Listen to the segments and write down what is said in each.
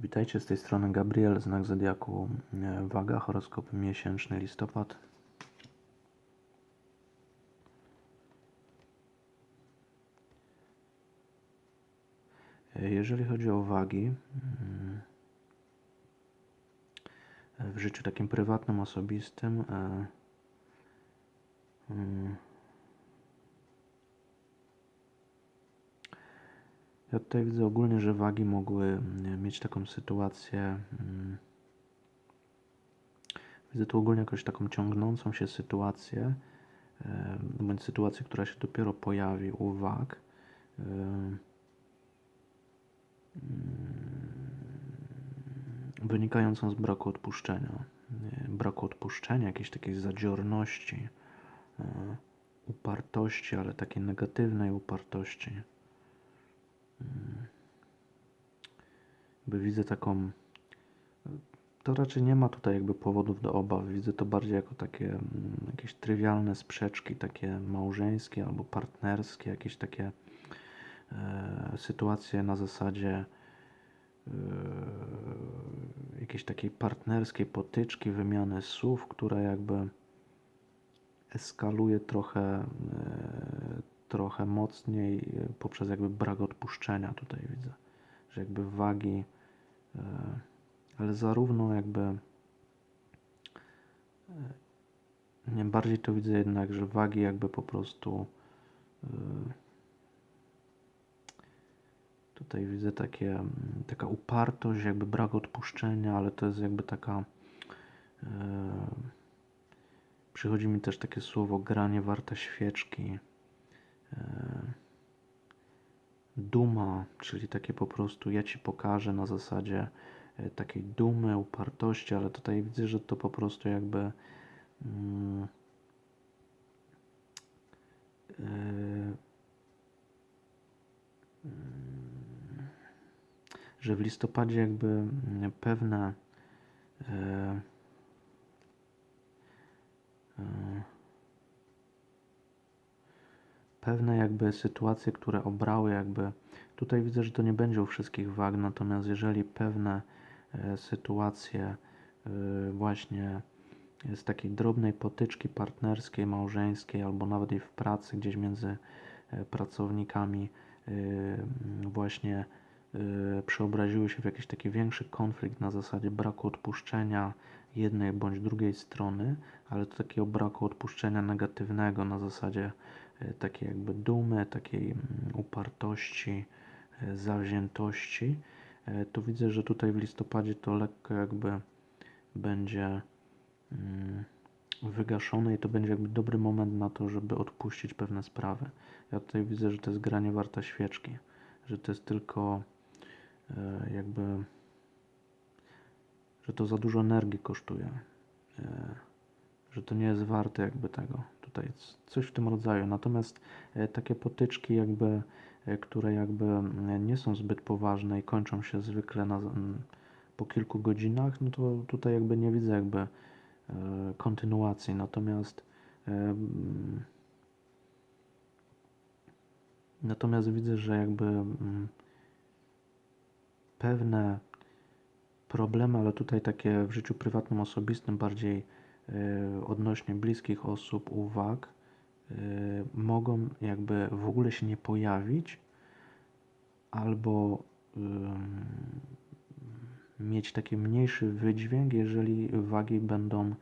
Witajcie z tej strony Gabriel, znak Zodiaku e, Waga, horoskop miesięczny listopad. E, Jeżeli chodzi o wagi, mm, e, w życiu takim prywatnym, osobistym, e, mm, Ja tutaj widzę ogólnie, że wagi mogły mm, mieć taką sytuację. mm, Widzę tu ogólnie jakąś taką ciągnącą się sytuację, e, bądź sytuację, która się dopiero pojawi u wag. e, mm, Wynikającą z braku odpuszczenia. Braku odpuszczenia, jakiejś takiej zadziorności, e, upartości, ale takiej negatywnej upartości. Jakby widzę taką. To raczej nie ma tutaj jakby powodów do obaw. Widzę to bardziej jako takie mm, jakieś trywialne sprzeczki, takie małżeńskie albo partnerskie, jakieś takie e, sytuacje na zasadzie e, jakiejś takiej partnerskiej potyczki, wymiany słów, która jakby eskaluje trochę, e, trochę mocniej e, poprzez jakby brak odpuszczenia tutaj widzę, że jakby wagi, e, ale zarówno jakby e, nie bardziej to widzę jednak, że wagi jakby po prostu tutaj widzę takie, taka upartość, jakby brak odpuszczenia, ale to jest jakby taka Przychodzi mi też takie słowo granie warte świeczki. E, Duma, czyli takie po prostu ja ci pokażę na zasadzie e, takiej dumy, upartości, ale tutaj widzę, że to po prostu jakby mm, e, mm, że w listopadzie jakby mm, pewne pewne jakby sytuacje, które obrały jakby tutaj widzę, że to nie będzie u wszystkich wag, natomiast jeżeli pewne e, sytuacje e, właśnie z takiej drobnej potyczki partnerskiej, małżeńskiej albo nawet i w pracy gdzieś między e, pracownikami właśnie przeobraziły się w jakiś taki większy konflikt na zasadzie braku odpuszczenia jednej bądź drugiej strony, ale to takiego braku odpuszczenia negatywnego na zasadzie takiej jakby dumy, takiej mm, upartości, e, zawziętości, e, to widzę, że tutaj w listopadzie to lekko jakby będzie mm, wygaszone i to będzie jakby dobry moment na to, żeby odpuścić pewne sprawy. Ja tutaj widzę, że to jest granie warte świeczki, że to jest tylko e, jakby, że to za dużo energii kosztuje, e, że to nie jest warte jakby tego. Tutaj coś w tym rodzaju. Natomiast e, takie potyczki jakby, e, które jakby nie są zbyt poważne i kończą się zwykle na, po kilku godzinach, no to tutaj jakby nie widzę jakby e, kontynuacji. Natomiast natomiast widzę, że jakby pewne problemy, ale tutaj takie w życiu prywatnym, osobistym, bardziej odnośnie bliskich osób, uwag, e, mogą jakby w ogóle się nie pojawić albo mieć taki mniejszy wydźwięk, jeżeli wagi będą,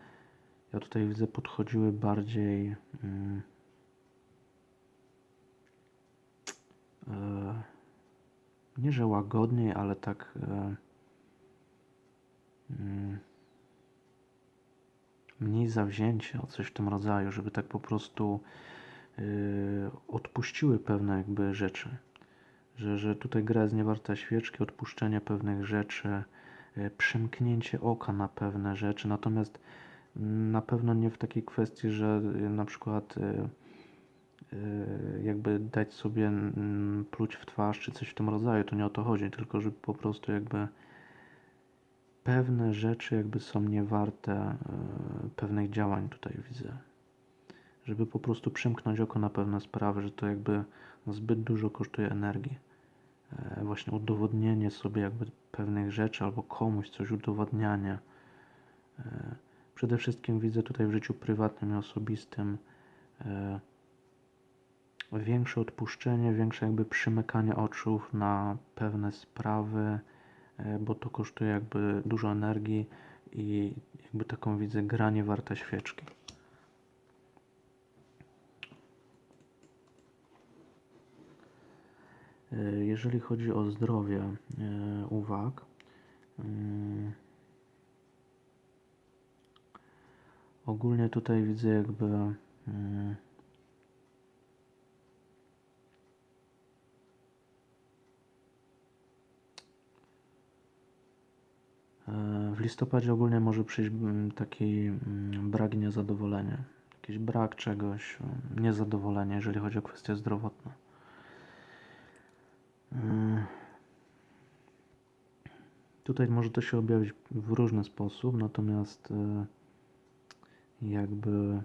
ja tutaj widzę, podchodziły bardziej e, nie że łagodniej, ale tak mniej zawzięcie, o coś w tym rodzaju, żeby tak po prostu y, odpuściły pewne jakby rzeczy. Że, że tutaj gra jest niewarta świeczki, odpuszczenie pewnych rzeczy, y, przymknięcie oka na pewne rzeczy, natomiast mm, na pewno nie w takiej kwestii, że y, na przykład y, y, jakby dać sobie mm, pluć w twarz czy coś w tym rodzaju, to nie o to chodzi, tylko żeby po prostu jakby pewne rzeczy jakby są niewarte e, pewnych działań tutaj widzę. Żeby po prostu przymknąć oko na pewne sprawy, że to jakby zbyt dużo kosztuje energii. e, właśnie udowodnienie sobie jakby pewnych rzeczy albo komuś coś udowodnianie. E, Przede wszystkim widzę tutaj w życiu prywatnym i osobistym większe odpuszczenie, większe jakby przymykanie oczu na pewne sprawy, bo to kosztuje jakby dużo energii i jakby taką widzę granie warte świeczki. E, Jeżeli chodzi o zdrowie e, uwag, mm, ogólnie tutaj widzę jakby w listopadzie ogólnie może przyjść mm, taki mm, brak i niezadowolenie. Jakiś brak czegoś, mm, niezadowolenie, jeżeli chodzi o kwestie zdrowotne. Tutaj może to się objawić w różny sposób, natomiast e, jakby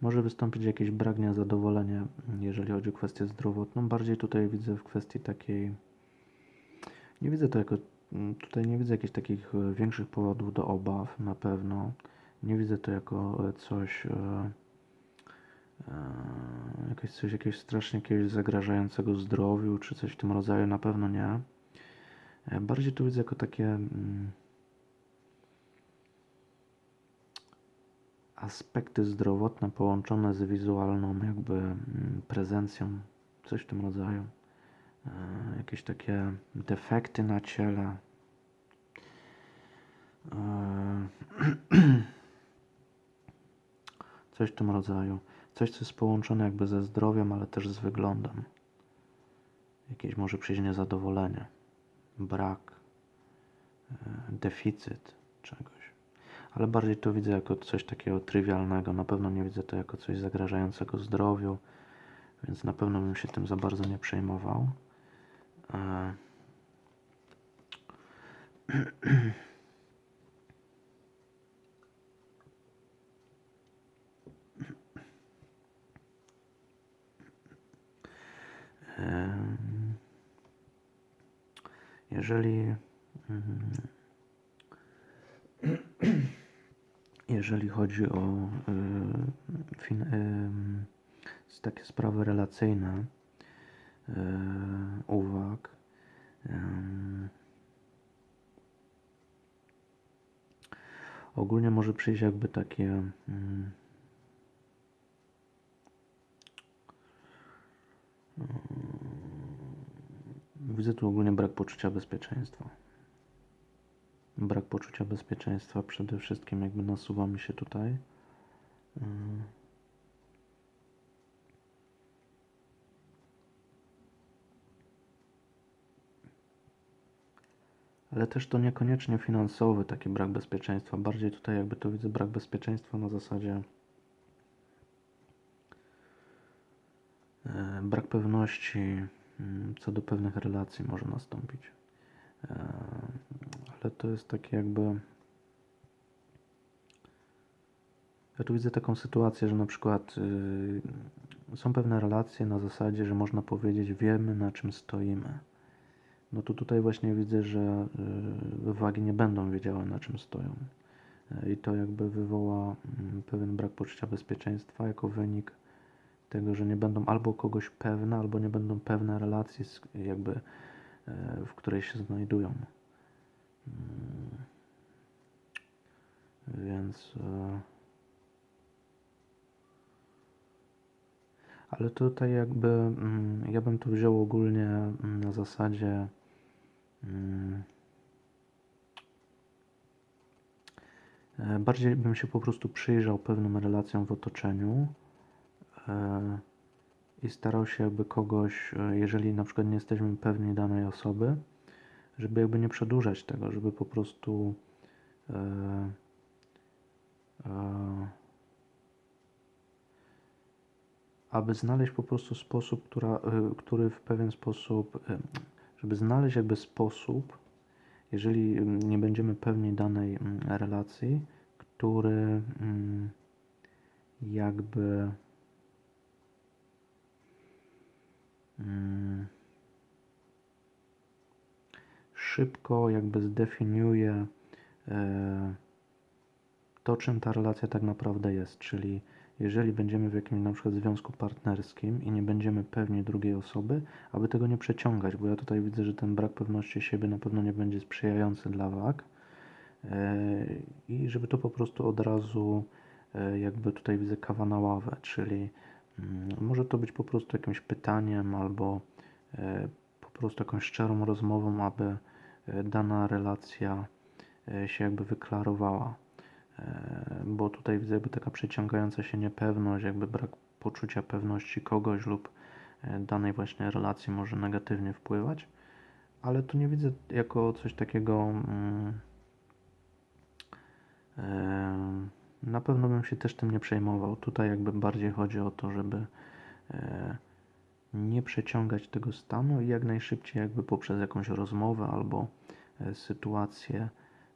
może wystąpić jakiś brak niezadowolenia, jeżeli chodzi o kwestię zdrowotną. Bardziej tutaj widzę w kwestii takiej. Nie widzę to jako. mm, Tutaj nie widzę jakichś takich e, większych powodów do obaw, na pewno. Nie widzę to jako e, coś. E, jakieś coś jakiegoś strasznie jakiegoś zagrażającego zdrowiu, czy coś w tym rodzaju, na pewno nie. Bardziej to widzę jako takie. Aspekty zdrowotne połączone z wizualną jakby mm, prezencją, coś w tym rodzaju. E, jakieś takie defekty na ciele. E, coś w tym rodzaju. Coś, co jest połączone jakby ze zdrowiem, ale też z wyglądem. Jakieś może przyjść niezadowolenie, brak, e, deficyt czegoś ale bardziej to widzę jako coś takiego trywialnego. Na pewno nie widzę to jako coś zagrażającego zdrowiu, więc na pewno bym się tym za bardzo nie przejmował. E, Em, Jeżeli mm, jeżeli chodzi o y, s- takie sprawy relacyjne y, uwag, ogólnie może przyjść jakby takie widzę tu ogólnie brak poczucia bezpieczeństwa. Brak poczucia bezpieczeństwa przede wszystkim jakby nasuwa mi się tutaj. Ym. Ale też to niekoniecznie finansowy taki brak bezpieczeństwa. Bardziej tutaj jakby to widzę brak bezpieczeństwa na zasadzie e, brak pewności mm, co do pewnych relacji może nastąpić. To jest takie jakby ja tu widzę taką sytuację, że na przykład y, są pewne relacje na zasadzie, że można powiedzieć wiemy na czym stoimy. No to tutaj właśnie widzę, że y, wagi nie będą wiedziały na czym stoją. Y, I to jakby wywoła mm, pewien brak poczucia bezpieczeństwa jako wynik tego, że nie będą albo kogoś pewne, albo nie będą pewne relacji, jakby y, w której się znajdują. Więc. y, Ale tutaj jakby mm, ja bym to wziął ogólnie mm, na zasadzie mm, e, bardziej bym się po prostu przyjrzał pewnym relacjom w otoczeniu e, i starał się jakby kogoś, e, jeżeli na przykład nie jesteśmy pewni danej osoby, żeby jakby nie przedłużać tego, żeby po prostu e, e, aby znaleźć po prostu sposób, która, y, który w pewien sposób, y, żeby znaleźć jakby sposób, jeżeli mm, nie będziemy pewni danej mm, relacji, który mm, jakby mm, szybko jakby zdefiniuje e, to, czym ta relacja tak naprawdę jest. Czyli jeżeli będziemy w jakimś na przykład związku partnerskim i nie będziemy pewni drugiej osoby, aby tego nie przeciągać, bo ja tutaj widzę, że ten brak pewności siebie na pewno nie będzie sprzyjający dla wag e, i żeby to po prostu od razu e, jakby tutaj widzę kawa na ławę, czyli mm, może to być po prostu jakimś pytaniem albo po prostu jakąś szczerą rozmową, aby dana relacja e, się jakby wyklarowała. E, Bo tutaj widzę jakby taka przeciągająca się niepewność, jakby brak poczucia pewności kogoś lub e, danej właśnie relacji może negatywnie wpływać, ale tu nie widzę jako coś takiego. mm, e, Na pewno bym się też tym nie przejmował. Tutaj jakby bardziej chodzi o to, żeby e, nie przeciągać tego stanu i jak najszybciej jakby poprzez jakąś rozmowę albo e, sytuację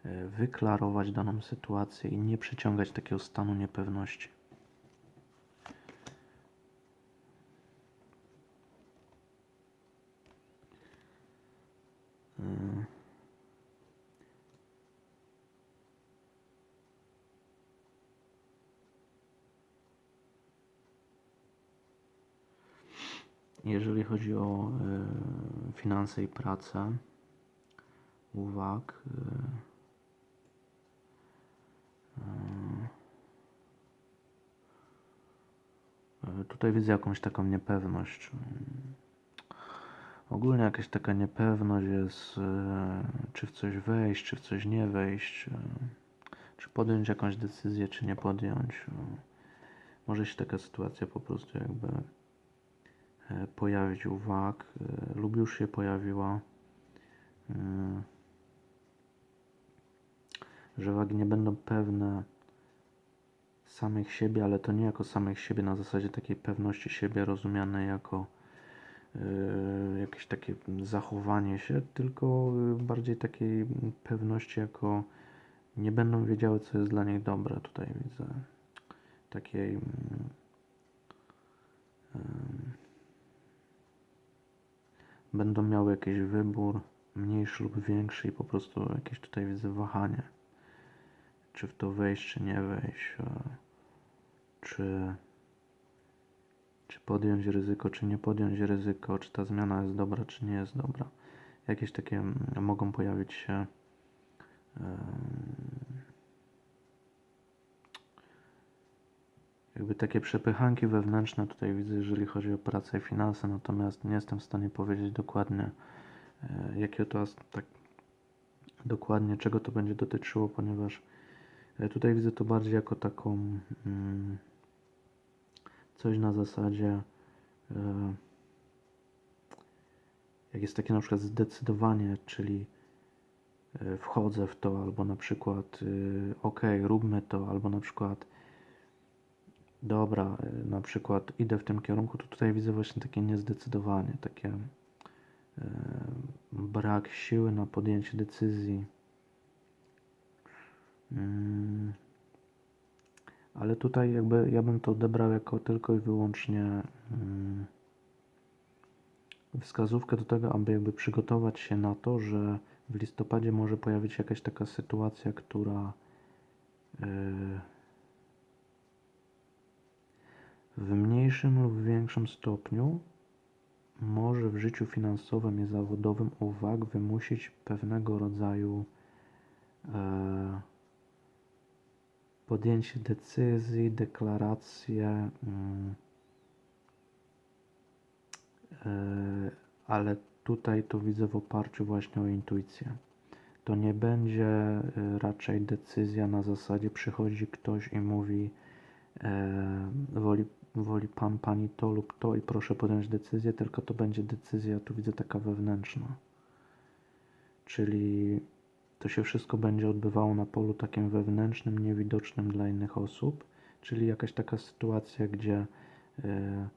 e, wyklarować daną sytuację i nie przeciągać takiego stanu niepewności. Jeżeli chodzi o e, finanse i pracę, uwag. e, e, Tutaj widzę jakąś taką niepewność. Ogólnie jakaś taka niepewność jest, czy w coś wejść, czy w coś nie wejść, czy podjąć jakąś decyzję, czy nie podjąć. Może się taka sytuacja po prostu jakby pojawić u wag, e, lub już się pojawiła. Mm. Że wagi nie będą pewne samych siebie, ale to nie jako samych siebie na zasadzie takiej pewności siebie rozumianej jako e, jakieś takie zachowanie się, tylko e, bardziej takiej pewności jako nie będą wiedziały, co jest dla nich dobre. Tutaj widzę takiej em, będą miały jakiś wybór, mniejszy lub większy i po prostu jakieś tutaj widzę wahanie. Czy w to wejść, czy nie wejść, e, czy, czy podjąć ryzyko, czy nie podjąć ryzyko, czy ta zmiana jest dobra, czy nie jest dobra. Jakieś takie mm, mogą pojawić się jakby takie przepychanki wewnętrzne tutaj widzę, jeżeli chodzi o pracę i finanse, natomiast nie jestem w stanie powiedzieć dokładnie, e, jakie to tak dokładnie, czego to będzie dotyczyło, ponieważ e, tutaj widzę to bardziej jako taką mm, coś na zasadzie e, jak jest takie na przykład zdecydowanie, czyli wchodzę w to, albo na przykład ok, róbmy to, albo na przykład dobra, y, na przykład idę w tym kierunku, to tutaj widzę właśnie takie niezdecydowanie, takie y, brak siły na podjęcie decyzji. Mm. Ale tutaj jakby ja bym to odebrał jako tylko i wyłącznie mm, wskazówkę do tego, aby jakby przygotować się na to, że w listopadzie może pojawić się jakaś taka sytuacja, która yy, w mniejszym lub większym stopniu może w życiu finansowym i zawodowym uwag wymusić pewnego rodzaju e, podjęcie decyzji, deklaracje, mm, e, ale tutaj to widzę w oparciu właśnie o intuicję. To nie będzie e, raczej decyzja na zasadzie przychodzi ktoś i mówi e, woli, woli pan, pani to lub to i proszę podjąć decyzję, tylko to będzie decyzja, tu widzę taka wewnętrzna. Czyli to się wszystko będzie odbywało na polu takim wewnętrznym, niewidocznym dla innych osób, czyli jakaś taka sytuacja, gdzie e,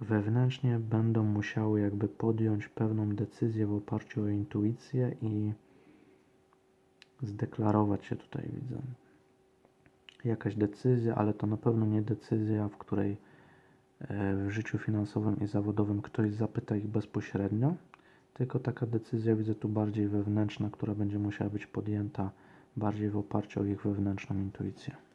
wewnętrznie będą musiały jakby podjąć pewną decyzję w oparciu o intuicję i zdeklarować się tutaj widzę. Jakaś decyzja, ale to na pewno nie decyzja, w której e, w życiu finansowym i zawodowym ktoś zapyta ich bezpośrednio, tylko taka decyzja widzę tu bardziej wewnętrzna, która będzie musiała być podjęta bardziej w oparciu o ich wewnętrzną intuicję.